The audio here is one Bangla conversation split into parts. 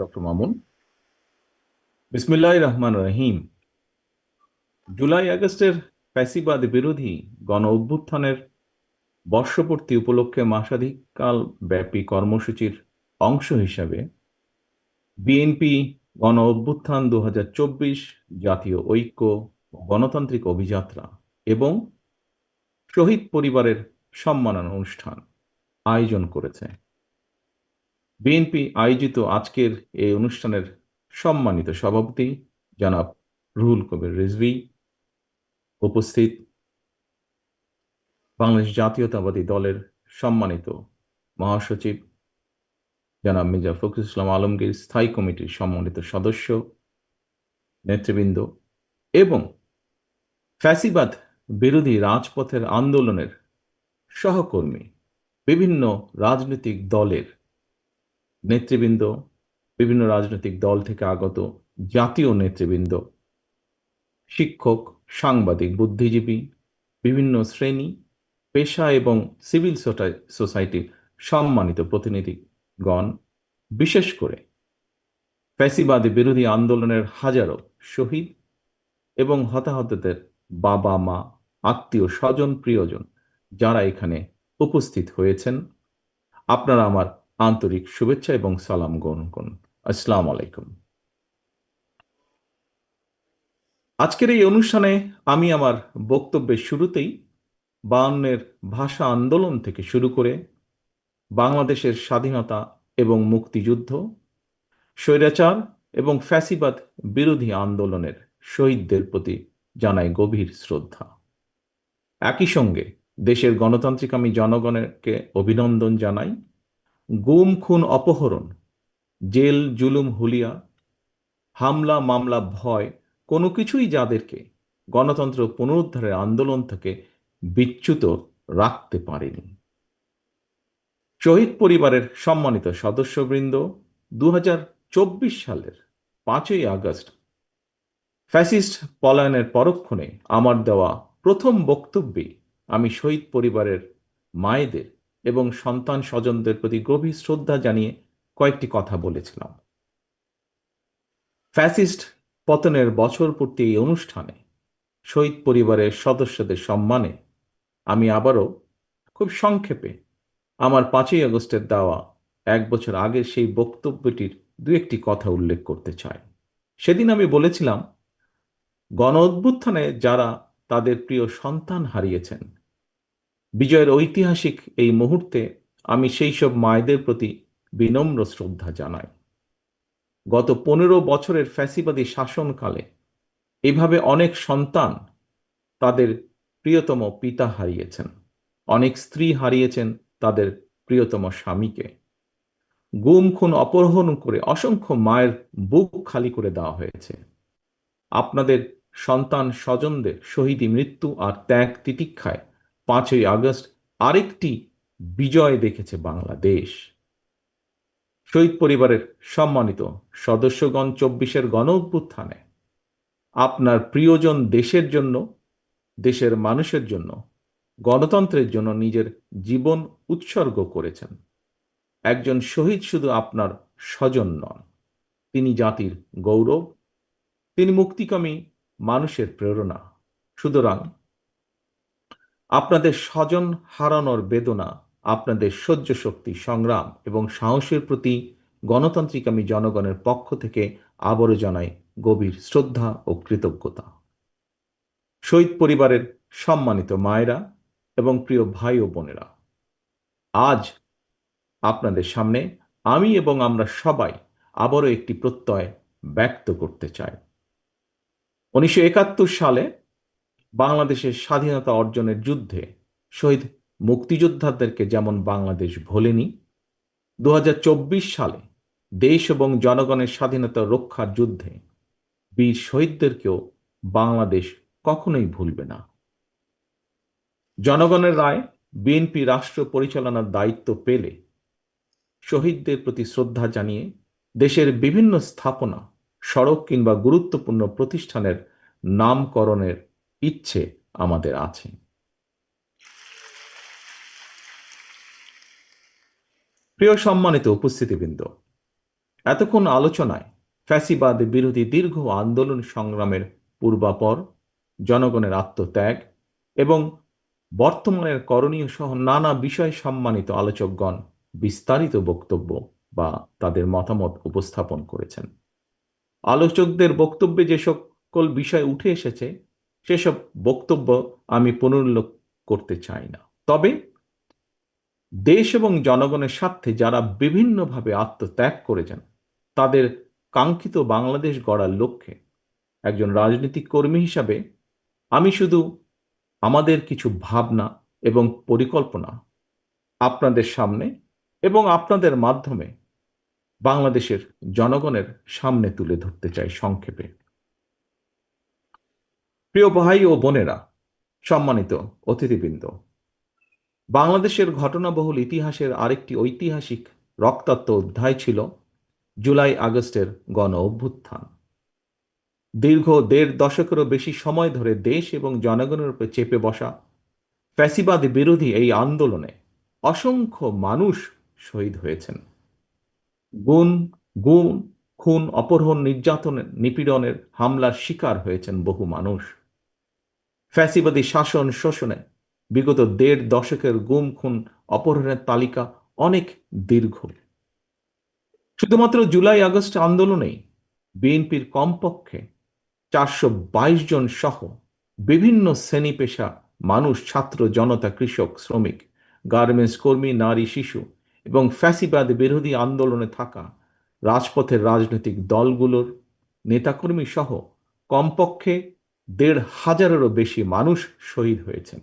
ডক্টর মামুন। বিসমিল্লাহ রহমান রহিম। জুলাই আগস্টের ফ্যাসিবাদ বিরোধী গণ অভ্যুত্থানের বর্ষপূর্তি উপলক্ষে মাসাধিককাল ব্যাপী কর্মসূচির অংশ হিসাবে বিএনপি গণ অভ্যুত্থান দু হাজার চব্বিশ জাতীয় ঐক্য গণতান্ত্রিক অভিযাত্রা এবং শহীদ পরিবারের সম্মাননা অনুষ্ঠান আয়োজন করেছে। বিএনপি আয়োজিত আজকের এই অনুষ্ঠানের সম্মানিত সভাপতি জনাব রুহুল কবির রিজভি উপস্থিত। বাংলাদেশ জাতীয়তাবাদী দলের সম্মানিত মহাসচিব জনাব মির্জা ফখরুল ইসলাম আলমগীর, স্থায়ী কমিটির সম্মানিত সদস্য, নেতৃবৃন্দ এবং ফ্যাসিবাদ বিরোধী রাজপথের আন্দোলনের সহকর্মী, বিভিন্ন রাজনৈতিক দলের নেতৃবৃন্দ, বিভিন্ন রাজনৈতিক দল থেকে আগত জাতীয় নেতৃবৃন্দ, শিক্ষক, সাংবাদিক, বুদ্ধিজীবী, বিভিন্ন শ্রেণি, পেশা এবং সিভিল সোসাইটির সম্মানিত প্রতিনিধিগণ, বিশেষ করে ফ্যাসিবাদী বিরোধী আন্দোলনের হাজারো শহীদ এবং হতাহতদের বাবা মা, আত্মীয় স্বজন, প্রিয়জন যারা এখানে উপস্থিত হয়েছেন। আপনারা আমার আন্তরিক শুভেচ্ছা এবং সালাম গ্রহণ করুন। আসসালাম আলাইকুম। আজকের এই অনুষ্ঠানে আমি আমার বক্তব্যের শুরুতেই বায়ান্নের ভাষা আন্দোলন থেকে শুরু করে বাংলাদেশের স্বাধীনতা এবং মুক্তিযুদ্ধ, স্বৈরাচার এবং ফ্যাসিবাদ বিরোধী আন্দোলনের শহীদদের প্রতি জানাই গভীর শ্রদ্ধা। একই সঙ্গে দেশের গণতান্ত্রিক আমি জনগণকে অভিনন্দন জানাই গুম, খুন, অপহরণ, জেল, জুলুম, হুলিয়া, হামলা, মামলা, ভয়, কোনো কিছুই যাদেরকে গণতন্ত্র পুনরুদ্ধারের আন্দোলন থেকে বিচ্যুত রাখতে পারেনি। শহীদ পরিবারের সম্মানিত সদস্যবৃন্দ দু হাজার চব্বিশ সালের পাঁচই আগস্ট, ফ্যাসিস্ট পলায়নের পরক্ষণে আমার দেওয়া প্রথম বক্তব্যে আমি শহীদ পরিবারের মায়েদের এবং সন্তান স্বজনদের প্রতি গভীর শ্রদ্ধা জানিয়ে কয়েকটি কথা বলেছিলাম। ফ্যাসিস্ট পতনের বছর পূর্তি এই অনুষ্ঠানে শহীদ পরিবারের সদস্যদের সম্মানে আমি আবারও খুব সংক্ষেপে আমার পাঁচই আগস্টের দেওয়া এক বছর আগের সেই বক্তব্যটির দু একটি কথা উল্লেখ করতে চাই। সেদিন আমি বলেছিলাম গণ অভ্যুত্থানে যারা তাদের প্রিয় সন্তান হারিয়েছেন বিজয়ের ঐতিহাসিক এই মুহূর্তে আমি সেই সব মায়েদের প্রতি বিনম্র শ্রদ্ধা জানাই। গত পনেরো বছরের ফ্যাসিবাদী শাসনকালে এভাবে অনেক সন্তান তাদের প্রিয়তম পিতা হারিয়েছেন। অনেক স্ত্রী হারিয়েছেন তাদের প্রিয়তম স্বামীকে। গুম, খুন, অপহরণ করে অসংখ্য মায়ের বুক খালি করে দেওয়া হয়েছে। আপনাদের সন্তান স্বজনদের শহীদি মৃত্যু আর ত্যাগ তিতিক্ষায় পাঁচই আগস্ট আরেকটি বিজয় দেখেছে বাংলাদেশ। শহীদ পরিবারের সম্মানিত সদস্যগণ চব্বিশের গণ অভ্যুত্থানে আপনার প্রিয়জন দেশের জন্য, দেশের মানুষের জন্য, গণতন্ত্রের জন্য নিজের জীবন উৎসর্গ করেছেন। একজন শহীদ শুধু আপনার স্বজন নন, তিনি জাতির গৌরব, তিনি মুক্তিকামী মানুষের প্রেরণা। সুতরাং আপনাদের স্বজন হারানোর বেদনা, আপনাদের সহ্য শক্তি, সংগ্রাম এবং সাহসের প্রতি গণতান্ত্রিক আমি জনগণের পক্ষ থেকে আবারও জানাই গভীর শ্রদ্ধা ও কৃতজ্ঞতা। শহীদ পরিবারের সম্মানিত মায়েরা এবং প্রিয় ভাই ও বোনেরা, আজ আপনাদের সামনে আমি এবং আমরা সবাই আবারও একটি প্রত্যয় ব্যক্ত করতে চাই। উনিশশো একাত্তর সালে বাংলাদেশের স্বাধীনতা অর্জনের যুদ্ধে শহীদ মুক্তিযোদ্ধাদেরকে যেমন বাংলাদেশ ভোলেনি দু হাজার চব্বিশ সালে দেশ এবং জনগণের স্বাধীনতা রক্ষার যুদ্ধে বীর শহীদদেরকেও বাংলাদেশ কখনোই ভুলবে না। জনগণের রায় বিএনপি রাষ্ট্র পরিচালনার দায়িত্ব পেলে শহীদদের প্রতি শ্রদ্ধা জানিয়ে দেশের বিভিন্ন স্থাপনা, সড়ক কিংবা গুরুত্বপূর্ণ প্রতিষ্ঠানের নামকরণের ইচ্ছে আমাদের আছে। প্রিয় সম্মানিত উপস্থিতিবৃন্দ, এতক্ষণ আলোচনায় ফ্যাসিবাদ বিরোধী দীর্ঘ আন্দোলন সংগ্রামের পূর্বাপর, জনগণের আত্মত্যাগ এবং বর্তমানের করণীয় সহ নানা বিষয় সম্মানিত আলোচকগণ বিস্তারিত বক্তব্য বা তাদের মতামত উপস্থাপন করেছেন। আলোচকদের বক্তব্যে যে সকল বিষয় উঠে এসেছে সেসব বক্তব্য আমি পুনরুল্লেখ করতে চাই না। তবে দেশ এবং জনগণের স্বার্থে যারা বিভিন্নভাবে আত্মত্যাগ করেছেন, তাদের কাঙ্ক্ষিত বাংলাদেশ গড়ার লক্ষ্যে একজন রাজনৈতিক কর্মী হিসাবে আমি শুধু আমাদের কিছু ভাবনা এবং পরিকল্পনা আপনাদের সামনে এবং আপনাদের মাধ্যমে বাংলাদেশের জনগণের সামনে তুলে ধরতে চাই সংক্ষেপে। প্রিয় ভাই ও বোনেরা, সম্মানিত অতিথিবৃন্দ, বাংলাদেশের ঘটনাবহুল ইতিহাসের আরেকটি ঐতিহাসিক রক্তাক্ত অধ্যায় ছিল জুলাই আগস্টের গণ অভ্যুত্থান। দীর্ঘ দেড় দশকেরও বেশি সময় ধরে দেশ এবং জনগণের উপর চেপে বসা ফ্যাসিবাদ বিরোধী এই আন্দোলনে অসংখ্য মানুষ শহীদ হয়েছেন। গুণ গুণ খুন, অপহরণ, নির্যাতনের, নিপীড়নের হামলার শিকার হয়েছেন বহু মানুষ। ফ্যাসিবাদী শাসন শোষণে বিগত দেড় দশকের গুম, খুন, অপহরণের তালিকা অনেক দীর্ঘ। শুধুমাত্র জুলাই, আগস্ট আন্দোলনেই বিএনপির কমপক্ষে চারশো বাইশ জন সহ বিভিন্ন শ্রেণি পেশা মানুষ, ছাত্র, জনতা, কৃষক, শ্রমিক, গার্মেন্টস কর্মী, নারী, শিশু এবং ফ্যাসিবাদ বিরোধী আন্দোলনে থাকা রাজপথের রাজনৈতিক দলগুলোর নেতাকর্মী সহ কমপক্ষে দেড় হাজারেরও বেশি মানুষ শহীদ হয়েছেন।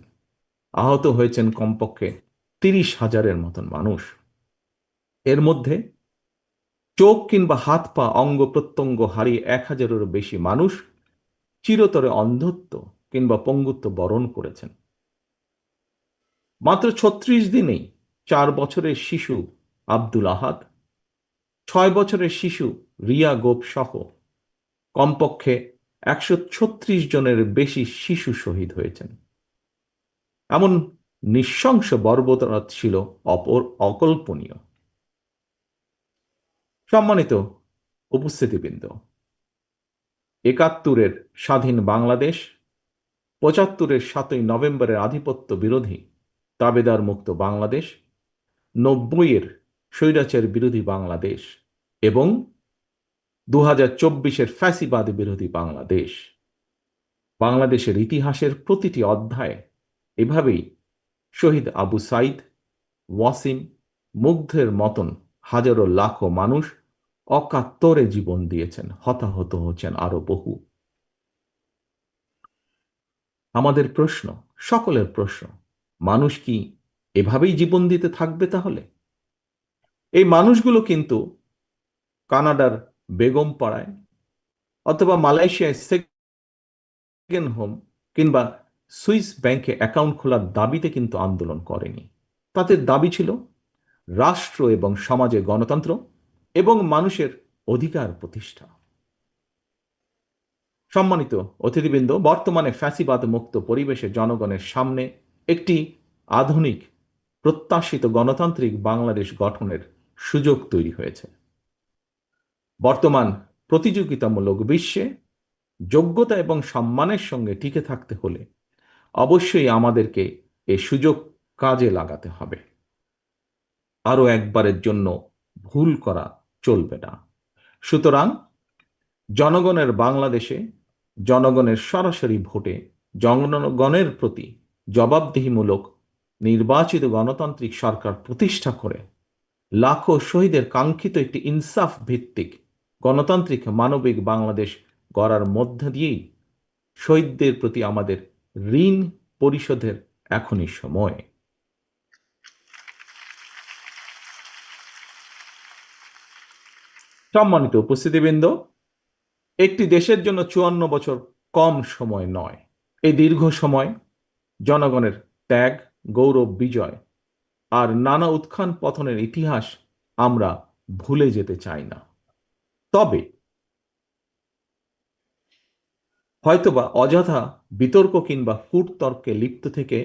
আহত হয়েছেন কমপক্ষে তিরিশ হাজারের মতন মানুষ। এর মধ্যে চোখ কিংবা হাত পা অঙ্গ প্রত্যঙ্গ হারিয়ে এক হাজারেরও বেশি মানুষ চিরতরে অন্ধত্ব কিংবা পঙ্গুত্ব বরণ করেছেন। মাত্র ছত্রিশ দিনেই চার বছরের শিশু আব্দুল আহাদ ছয় বছরের শিশু রিয়া গোপ সহ কমপক্ষে একশো ছত্রিশ জনের বেশি শিশু শহীদ হয়েছেন। এমন নৃশংস বর্বরতা ছিল অপর অকল্পনীয়। সম্মানিত উপস্থিতিবৃন্দ, একাত্তরের স্বাধীন বাংলাদেশ, পঁচাত্তরের সাতই নভেম্বরের আধিপত্য বিরোধী তাবেদার মুক্ত বাংলাদেশ, নব্বইয়ের স্বৈরাচার বিরোধী বাংলাদেশ এবং দু হাজার চব্বিশের ফ্যাসিবাদ বিরোধী বাংলাদেশ। বাংলাদেশের ইতিহাসের প্রতিটি অধ্যায়ে এভাবেই শহীদ আবু সাইদ, ওয়াসিম, মুগ্ধের মতন হাজারো লাখো মানুষ অকাত্তরে জীবন দিয়েছেন, হতাহত হচ্ছেন আরও বহু। আমাদের প্রশ্ন, সকলের প্রশ্ন, মানুষ কি এভাবেই জীবন দিতে থাকবে তাহলে? এই মানুষগুলো কিন্তু কানাডার বেগম পাড়ায় অথবা মালয়েশিয়ায় সেকেন্ড হোম কিংবা সুইস ব্যাংকে অ্যাকাউন্ট খোলার দাবিতে কিন্তু আন্দোলন করেনি। তাদের দাবি ছিল রাষ্ট্র এবং সমাজে গণতন্ত্র এবং মানুষের অধিকার প্রতিষ্ঠা। সম্মানিত অতিথিবৃন্দ, বর্তমানে ফ্যাসিবাদ মুক্ত পরিবেশে জনগণের সামনে একটি আধুনিক প্রত্যাশিত গণতান্ত্রিক বাংলাদেশ গঠনের সুযোগ তৈরি হয়েছে। বর্তমান প্রতিযোগিতামূলক বিশ্বে যোগ্যতা এবং সম্মানের সঙ্গে টিকে থাকতে হলে অবশ্যই আমাদেরকে এ সুযোগ কাজে লাগাতে হবে। আরও একবারের জন্য ভুল করা চলবে না। সুতরাং জনগণের বাংলাদেশে জনগণের সরাসরি ভোটে জনগণের প্রতি জবাবদিহিমূলক নির্বাচিত গণতান্ত্রিক সরকার প্রতিষ্ঠা করে লাখো শহীদের কাঙ্ক্ষিত একটি ইনসাফ ভিত্তিক গণতান্ত্রিক মানবিক বাংলাদেশ গড়ার মধ্য দিয়েই শহীদদের প্রতি আমাদের ঋণ পরিশোধের এখনই সময়। সম্মানিত উপস্থিতিবৃন্দ, একটি দেশের জন্য চুয়ান্ন বছর কম সময় নয়। এই দীর্ঘ সময় জনগণের ত্যাগ, গৌরব, বিজয় আর নানা উত্থান পতনের ইতিহাস আমরা ভুলে যেতে চাই না। তবে হয়তোবা অযথা বিতর্ক কিংবা কূটতর্কে লিপ্ত থেকে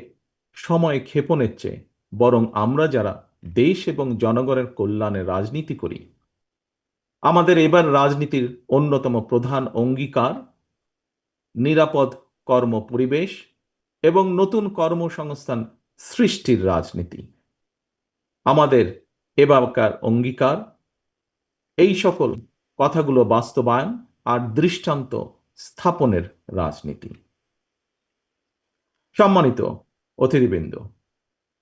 সময় ক্ষেপণের চেয়ে বরং আমরা যারা দেশ এবং জনগণের কল্যাণে রাজনীতি করি, আমাদের এবার রাজনীতির অন্যতম প্রধান অঙ্গীকার নিরাপদ কর্ম পরিবেশ এবং নতুন কর্মসংস্থান সৃষ্টির রাজনীতি। আমাদের এবারকার অঙ্গীকার। এই সকল কথাগুলো বাস্তবায়ন আর দৃষ্টান্ত স্থাপনের রাজনীতি। সম্মানিত অতিথিবৃন্দ,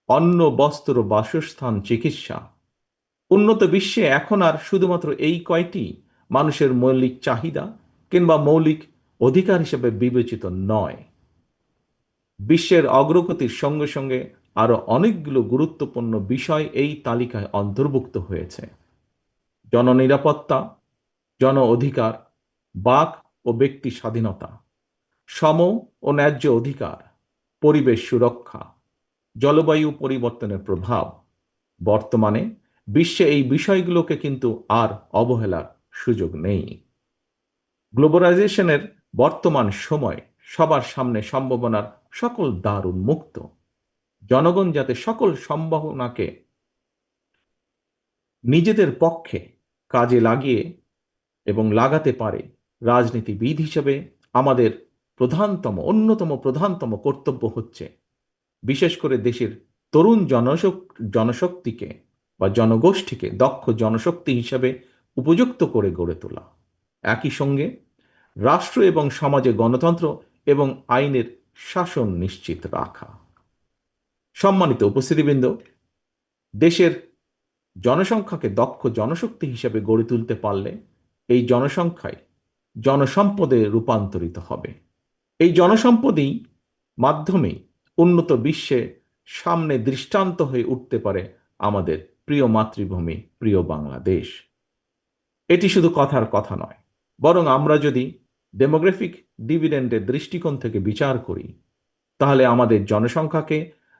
অন্ন, বস্ত্র, বাসস্থান, চিকিৎসা, উন্নত বিশ্বে এখন আর শুধুমাত্র এই কয়টি মানুষের মৌলিক চাহিদা কিংবা মৌলিক অধিকার হিসেবে বিবেচিত নয়। বিশ্বের অগ্রগতির সঙ্গে সঙ্গে আরও অনেকগুলো গুরুত্বপূর্ণ বিষয় এই তালিকায় অন্তর্ভুক্ত হয়েছে। জননিরাপত্তা জন অধিকার বাক ও ব্যক্তি স্বাধীনতা, সম ও ন্যায্য অধিকার, পরিবেশ সুরক্ষা, জলবায়ু পরিবর্তনের প্রভাব। বর্তমানে বিশ্বে এই বিষয়গুলোকে কিন্তু আর অবহেলার সুযোগ নেই। গ্লোবালাইজেশনের বর্তমান সময় সবার সামনে সম্ভাবনার সকল দ্বার উন্মুক্ত। জনগণ যাতে সকল সম্ভাবনাকে নিজেদের পক্ষে কাজে লাগিয়ে এবং লাগাতে পারে রাজনীতিবিদ হিসেবে আমাদের প্রধানতম, অন্যতম প্রধানতম কর্তব্য হচ্ছে বিশেষ করে দেশের তরুণ জনশক, জনশক্তিকে বা জনগোষ্ঠীকে দক্ষ জনশক্তি হিসেবে উপযুক্ত করে গড়ে তোলা। একই সঙ্গে রাষ্ট্র এবং সমাজে গণতন্ত্র এবং আইনের শাসন নিশ্চিত রাখা। সম্মানিত উপস্থিতিবৃন্দ, দেশের জনসংখ্যাকে দক্ষ জনশক্তি হিসেবে গড়ে তুলতে পারলে এই জনসংখ্যায় জনসম্পদে রূপান্তরিত হবে। এই জনসম্পদই মাধ্যমে উন্নত বিশ্বে সামনে দৃষ্টান্ত হয়ে উঠতে পারে আমাদের প্রিয় মাতৃভূমি, প্রিয় বাংলাদেশ। এটি শুধু কথার কথা নয়, বরং আমরা যদি ডেমোগ্রাফিক ডিভিডেন্ডের দৃষ্টিকোণ থেকে বিচার করি, তাহলে আমাদের জনসংখ্যাকে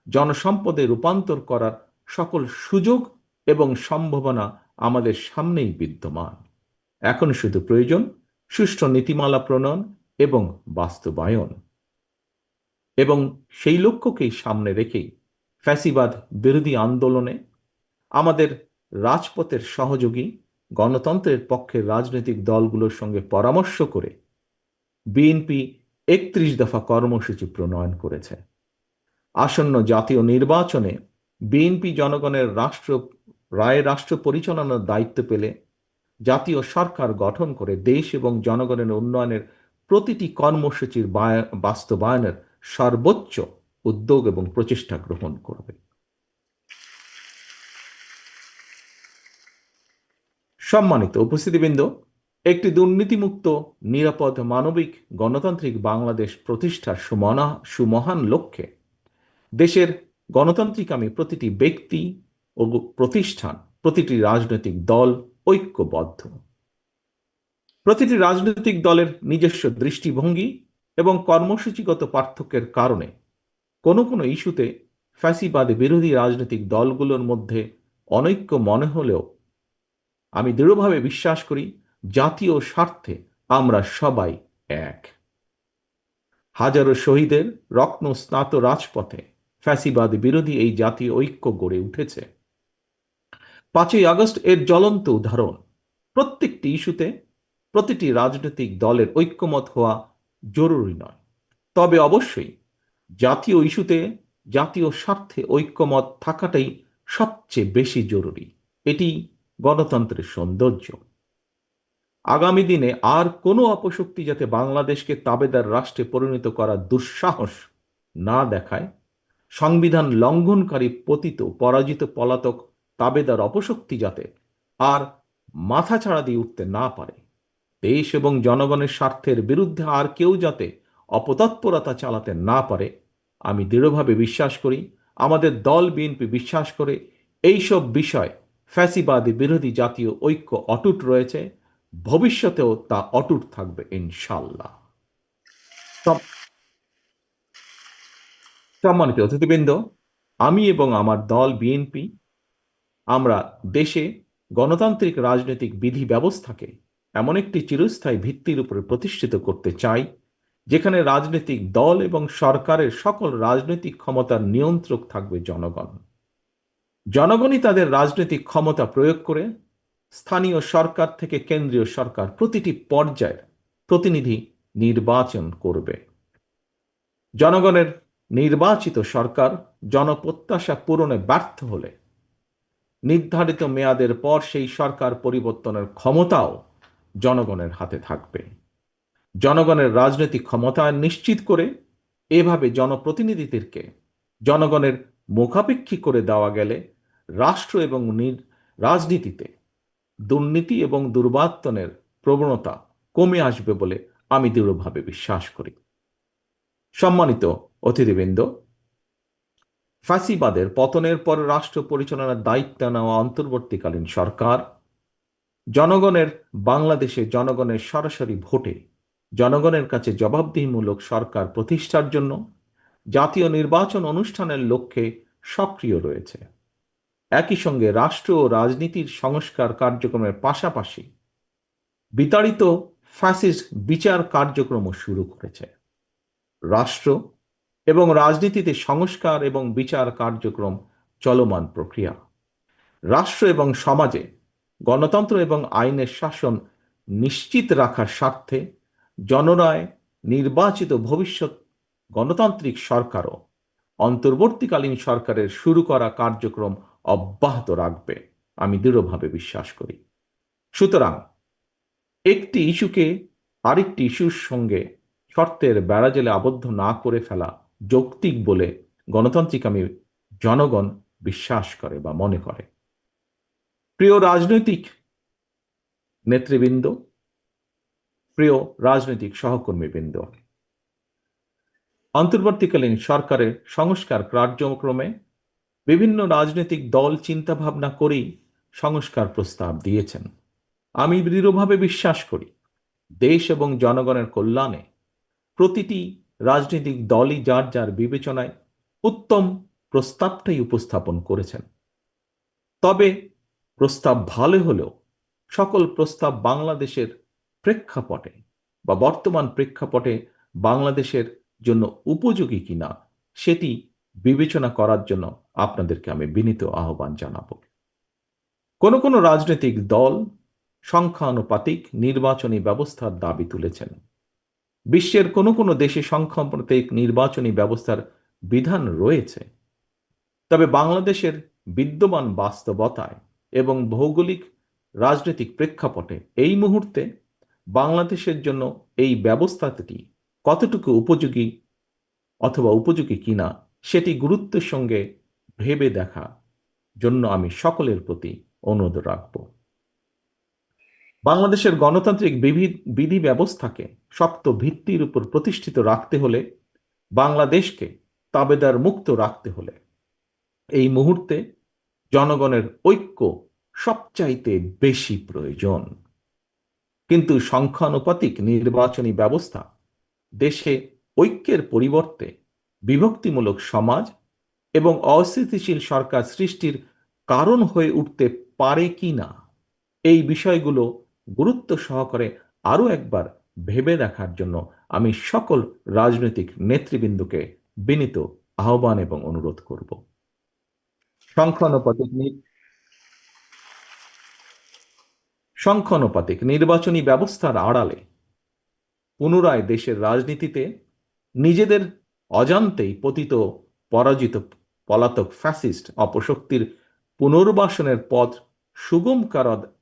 জনসম্পদে রূপান্তর করার সকল সুযোগ এবং সম্ভাবনা আমাদের সামনেই বিদ্যমান। এখন শুধু প্রয়োজন সুষ্ঠু নীতিমালা প্রণয়ন এবং বাস্তবায়ন। এবং সেই লক্ষ্যকেই সামনে রেখেই ফ্যাসিবাদ বিরোধী আন্দোলনে আমাদের রাজপথের সহযোগী গণতন্ত্রের পক্ষের রাজনৈতিক দলগুলোর সঙ্গে পরামর্শ করে বিএনপি একত্রিশ দফা কর্মসূচি প্রণয়ন করেছে। আসন্ন জাতীয় নির্বাচনে বিএনপি জনগণের রাষ্ট্র, রায় রাষ্ট্র পরিচালনার দায়িত্ব পেলে জাতীয় সরকার গঠন করে দেশ এবং জনগণের উন্নয়নের প্রতিটি কর্মসূচির বাস্তবায়নের সর্বোচ্চ উদ্যোগ এবং প্রচেষ্টা গ্রহণ করবে। সম্মানিত উপস্থিতিবৃন্দ, একটি দুর্নীতিমুক্ত, নিরাপদ, মানবিক, গণতান্ত্রিক বাংলাদেশ প্রতিষ্ঠার সুমনা, সুমহান লক্ষ্যে দেশের গণতান্ত্রিকামী প্রতিটি ব্যক্তি ও প্রতিষ্ঠান, প্রতিটি রাজনৈতিক দল ঐক্যবদ্ধ। প্রতিটি রাজনৈতিক দলের নিজস্ব দৃষ্টিভঙ্গি এবং কর্মসূচিগত পার্থক্যের কারণে কোনো কোনো ইস্যুতে ফ্যাসিবাদে বিরোধী রাজনৈতিক দলগুলোর মধ্যে অনৈক্য মনে হলেও আমি দৃঢ়ভাবে বিশ্বাস করি, জাতীয় স্বার্থে আমরা সবাই এক। হাজারো শহীদের রত্ন স্নাত রাজপথে ফ্যাসিবাদ বিরোধী এই জাতীয় ঐক্য গড়ে উঠেছে। পাঁচই আগস্ট এর জ্বলন্ত উদাহরণ। প্রত্যেকটি ইস্যুতে প্রতিটি রাজনৈতিক দলের ঐক্যমত হওয়া জরুরি নয়। তবে অবশ্যই জাতীয় ইস্যুতে জাতীয় স্বার্থে ঐক্যমত থাকাটাই সবচেয়ে বেশি জরুরি। এটি গণতন্ত্রের সৌন্দর্য। আগামী দিনে আর কোনো অপশক্তি যাতে বাংলাদেশকে তাবেদার রাষ্ট্রে পরিণত করার দুঃসাহস না দেখায় সংবিধান লঙ্ঘনকারী পতিত পরাজিত পলাতক তাবেদার অপশক্তি যাতে আর মাথা ছাড়া দিয়ে উঠতে না পারে। দেশ এবং জনগণের স্বার্থের বিরুদ্ধে আর কেউ যাতে অপতৎপরতা চালাতে না পারে, আমি দৃঢ়ভাবে বিশ্বাস করি, আমাদের দল বিএনপি বিশ্বাস করে এইসব বিষয় ফ্যাসিবাদী বিরোধী জাতীয় ঐক্য অটুট রয়েছে, ভবিষ্যতেও তা অটুট থাকবে ইনশাল্লাহ। সম্মানিত অতিথিবৃন্দ, আমি এবং আমার দল বিএনপি আমরা দেশে গণতান্ত্রিক রাজনৈতিক বিধি ব্যবস্থাকে এমন একটি চিরস্থায়ী ভিত্তির উপরে প্রতিষ্ঠিত করতে চাই, যেখানে রাজনৈতিক দল এবং সরকারের সকল রাজনৈতিক ক্ষমতার নিয়ন্ত্রক থাকবে জনগণ। জনগণই তাদের রাজনৈতিক ক্ষমতা প্রয়োগ করে স্থানীয় সরকার থেকে কেন্দ্রীয় সরকার প্রতিটি পর্যায়ের প্রতিনিধি নির্বাচন করবে। জনগণের নির্বাচিত সরকার জনপ্রত্যাশা পূরণে ব্যর্থ হলে নির্ধারিত মেয়াদের পর সেই সরকার পরিবর্তনের ক্ষমতাও জনগণের হাতে থাকবে। জনগণের রাজনৈতিক ক্ষমতা নিশ্চিত করে এভাবে জনপ্রতিনিধিদেরকে জনগণের মুখাপেক্ষী করে দেওয়া গেলে রাষ্ট্র এবং রাজনীতিতে দুর্নীতি এবং দুর্বাত্তনের প্রবণতা কমে আসবে বলে আমি দৃঢ়ভাবে বিশ্বাস করি। সম্মানিত অতিথিবৃন্দ, ফাঁসিবাদের পতনের পর রাষ্ট্র পরিচালনার দায়িত্ব নেওয়া অন্তর্বর্তীকালীন সরকার, জনগণের, বাংলাদেশে জনগণের সরাসরি ভোটে জনগণের কাছে জবাবদিহিমূলক সরকার প্রতিষ্ঠার জন্য জাতীয় নির্বাচন অনুষ্ঠানের লক্ষ্যে সক্রিয় রয়েছে। একই সঙ্গে রাষ্ট্র ও রাজনীতির সংস্কার কার্যক্রমের পাশাপাশি বিতাড়িত ফ্যাসিস্ট বিচার কার্যক্রমও শুরু করেছে। রাষ্ট্র এবং রাজনীতিতে সংস্কার এবং বিচার কার্যক্রম চলমান প্রক্রিয়া। রাষ্ট্র এবং সমাজে গণতন্ত্র এবং আইনের শাসন নিশ্চিত রাখার স্বার্থে জনরায় নির্বাচিত ভবিষ্যৎ গণতান্ত্রিক সরকারও অন্তর্বর্তীকালীন সরকারের শুরু করা কার্যক্রম অব্যাহত রাখবে, আমি দৃঢ়ভাবে বিশ্বাস করি। সুতরাং একটি ইস্যুকে আরেকটি ইস্যুর সঙ্গে শর্তের বেড়াজেলে আবদ্ধ না করে ফেলা যৌক্তিক বলে গণতান্ত্রিক আমি জনগণ বিশ্বাস করে বা মনে করে। প্রিয় রাজনৈতিক নেতৃবৃন্দ, প্রিয় রাজনৈতিক সহকর্মীবৃন্দ, অন্তর্বর্তীকালীন সরকারের সংস্কার কার্যক্রমে বিভিন্ন রাজনৈতিক দল চিন্তাভাবনা করেই সংস্কার প্রস্তাব দিয়েছেন। আমি দৃঢ়ভাবে বিশ্বাস করি, দেশ এবং জনগণের কল্যাণে প্রতিটি রাজনৈতিক দলই যার যার বিবেচনায় উত্তম প্রস্তাবটাই উপস্থাপন করেছেন। তবে প্রস্তাব ভালো হলেও সকল প্রস্তাব বাংলাদেশের প্রেক্ষাপটে বা বর্তমান প্রেক্ষাপটে বাংলাদেশের জন্য উপযোগী কিনা সেটি বিবেচনা করার জন্য আপনাদেরকে আমি বিনীত আহ্বান জানাব। কোন কোন রাজনৈতিক দল সংখ্যানুপাতিক নির্বাচনী ব্যবস্থার দাবি তুলেছেন। বিশ্বের কোনো কোনো দেশে সংখ্যানুপাতিক নির্বাচনী ব্যবস্থার বিধান রয়েছে। তবে বাংলাদেশের বিদ্যমান বাস্তবতায় এবং ভৌগোলিক রাজনৈতিক প্রেক্ষাপটে এই মুহূর্তে বাংলাদেশের জন্য এই ব্যবস্থাটি কতটুকু উপযোগী অথবা উপযোগী কিনা সেটি গুরুত্বের সঙ্গে ভেবে দেখা জন্য আমি সকলের প্রতি অনুরোধ রাখব। বাংলাদেশের গণতান্ত্রিক বিধি ব্যবস্থাকে শক্ত ভিত্তির উপর প্রতিষ্ঠিত রাখতে হলে বাংলাদেশকে তাবেদার মুক্ত রাখতে হলে এই মুহূর্তে জনগণের ঐক্য সবচাইতে বেশি প্রয়োজন। কিন্তু সংখ্যানুপাতিক নির্বাচনী ব্যবস্থা দেশে ঐক্যের পরিবর্তে বিভক্তিমূলক সমাজ এবং অস্থিতিশীল সরকার সৃষ্টির কারণ হয়ে উঠতে পারে কি না এই বিষয়গুলো গুরুত্ব সহকারে আরও একবার ভেবে দেখার জন্য আমি সকল রাজনৈতিক নেতৃবৃন্দকে বিনীত আহ্বান এবং অনুরোধ করব। সংখ্যানুপাতিক সংখ্যানুপাতিক নির্বাচনী ব্যবস্থার আড়ালে পুনরায় দেশের রাজনীতিতে নিজেদের অজান্তেই পতিত পরাজিত পলাতক ফ্যাসিস্ট অপশক্তির পুনর্বাসনের পথ সুগম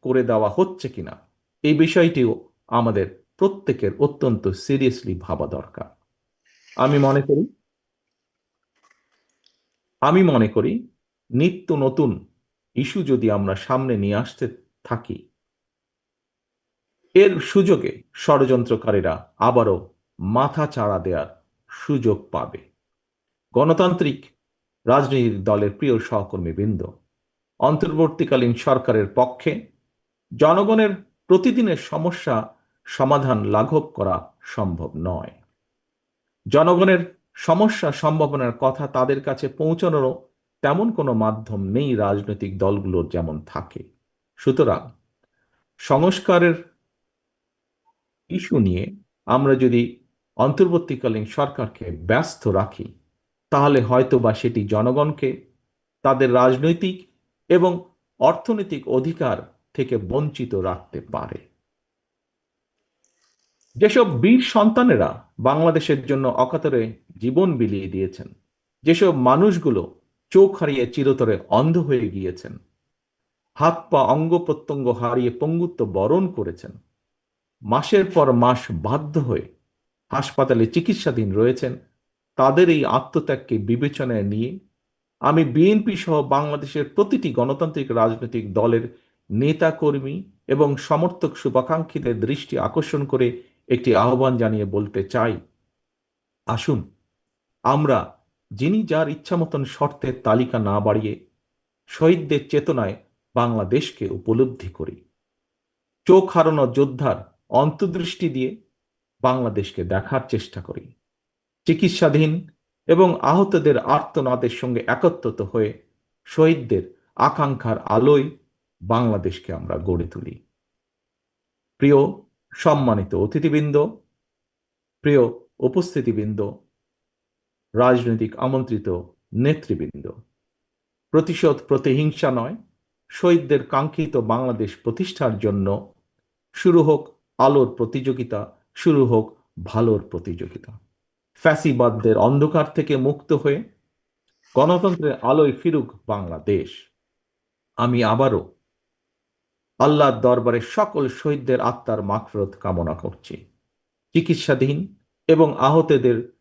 করে দেওয়া হচ্ছে কিনা এই বিষয়টিও আমাদের প্রত্যেকের অত্যন্ত সিরিয়াসলি ভাবা দরকার। আমি মনে করি, আমি মনে করি নিত্য নতুন ইস্যু যদি আমরা সামনে নিয়ে আসতে থাকি, এর সুযোগে ষড়যন্ত্রকারীরা আবারও মাথা চাড়া দেওয়ার সুযোগ পাবে। গণতান্ত্রিক রাজনৈতিক দলের প্রিয় সহকর্মীবৃন্দ, অন্তর্বর্তীকালীন সরকারের পক্ষে জনগণের প্রতিদিনের সমস্যা সমাধান লাঘব করা সম্ভব নয়। জনগণের সমস্যা সম্ভাবনার কথা তাদের কাছে পৌঁছানোরও তেমন কোনো মাধ্যম নেই রাজনৈতিক দলগুলোর যেমন থাকে। সুতরাং সংস্কারের ইস্যু নিয়ে আমরা যদি অন্তর্বর্তীকালীন সরকারকে ব্যস্ত রাখি, তাহলে হয়তো বা সেটি জনগণকে, তাদের রাজনৈতিক এবং অর্থনৈতিক অধিকার থেকে বঞ্চিত রাখতে পারে। যেসব বীর সন্তানেরা বাংলাদেশের জন্য অকাতরে জীবন বিলিয়ে দিয়েছেন, যেসব মানুষগুলো চোখ হারিয়ে চিরতরে অন্ধ হয়ে গিয়েছেন, হাত পা অঙ্গ প্রত্যঙ্গ হারিয়ে পঙ্গুত্ব বরণ করেছেন, মাসের পর মাস বাধ্য হয়ে হাসপাতালে চিকিৎসাধীন রয়েছেন, তাদের এই আত্মত্যাগকে বিবেচনায় নিয়ে আমি বিএনপি সহ বাংলাদেশের প্রতিটি গণতান্ত্রিক রাজনৈতিক দলের নেতা কর্মী এবং সমর্থক শুভাকাঙ্ক্ষীদের দৃষ্টি আকর্ষণ করে একটি আহ্বান জানিয়ে বলতে চাই। আসুন, আমরা যিনি যার ইচ্ছা মতন শর্তের তালিকা না বাড়িয়ে শহীদদের চেতনায় বাংলাদেশকে উপলব্ধি করি। চোখ হারানো যোদ্ধার অন্তর্দৃষ্টি দিয়ে বাংলাদেশকে দেখার চেষ্টা করি। চিকিৎসাধীন এবং আহতদের আর্তনাদের সঙ্গে একত্রিত হয়ে শহীদদের আকাঙ্ক্ষার আলোয় বাংলাদেশকে আমরা গড়ে তুলি। প্রিয় সম্মানিত অতিথিবৃন্দ, প্রিয় উপস্থিতিবৃন্দ, রাজনৈতিক আমন্ত্রিত নেতৃবৃন্দ, প্রতিশোধ প্রতিহিংসা নয়, শহীদদের কাঙ্ক্ষিত বাংলাদেশ প্রতিষ্ঠার জন্য শুরু হোক আলোর প্রতিযোগিতা, শুরু হোক ভালোর প্রতিযোগিতা। ফ্যাসিবাদদের অন্ধকার থেকে মুক্ত হয়ে গণতন্ত্রের আলোয় ফিরুক বাংলাদেশ। আমি আবারও আল্লাহর দরবারে সকল শহীদদের আত্মার মাকফরত কামনা করছি। চিকিৎসাধীন এবং আহতদের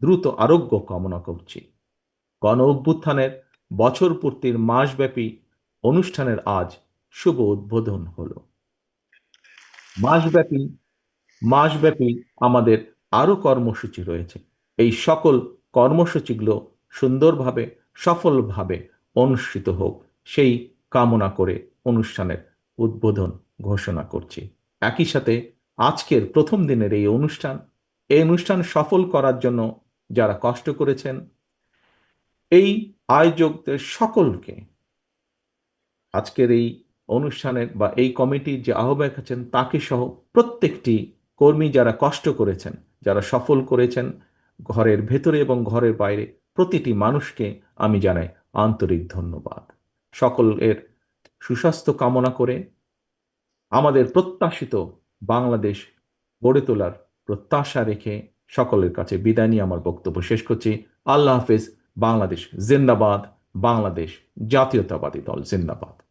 দ্রুত আরোগ্য কামনা করছি। গণ অভ্যুত্থানের বছর পূর্তির মাসব্যাপী অনুষ্ঠানের আজ শুভ উদ্বোধন হলো। মাসব্যাপী মাসব্যাপী আমাদের আরও কর্মসূচি রয়েছে। এই সকল কর্মসূচিগুলো সুন্দরভাবে, সফলভাবে অনুষ্ঠিত হোক, সেই কামনা করে অনুষ্ঠানের উদ্বোধন ঘোষণা করছি। একই সাথে আজকের প্রথম দিনের এই অনুষ্ঠান এই অনুষ্ঠান সফল করার জন্য যারা কষ্ট করেছেন, এই আয়োজকদের সকলকে আজকের এই অনুষ্ঠানের বা এই কমিটির যে আহ্বায়ক আছেন, তাকে সহ প্রত্যেকটি কর্মী যারা কষ্ট করেছেন, যারা সফল করেছেন, ঘরের ভেতরে এবং ঘরের বাইরে, প্রতিটি মানুষকে আমি জানাই আন্তরিক ধন্যবাদ। সকলের সুস্বাস্থ্য কামনা করে আমাদের প্রত্যাশিত বাংলাদেশ গড়ে তোলার প্রত্যাশা রেখে সকলের কাছে বিদায় নিয়ে আমার বক্তব্য শেষ করছি। আল্লাহ হাফেজ, বাংলাদেশ জিন্দাবাদ, বাংলাদেশ জাতীয়তাবাদী দল জিন্দাবাদ।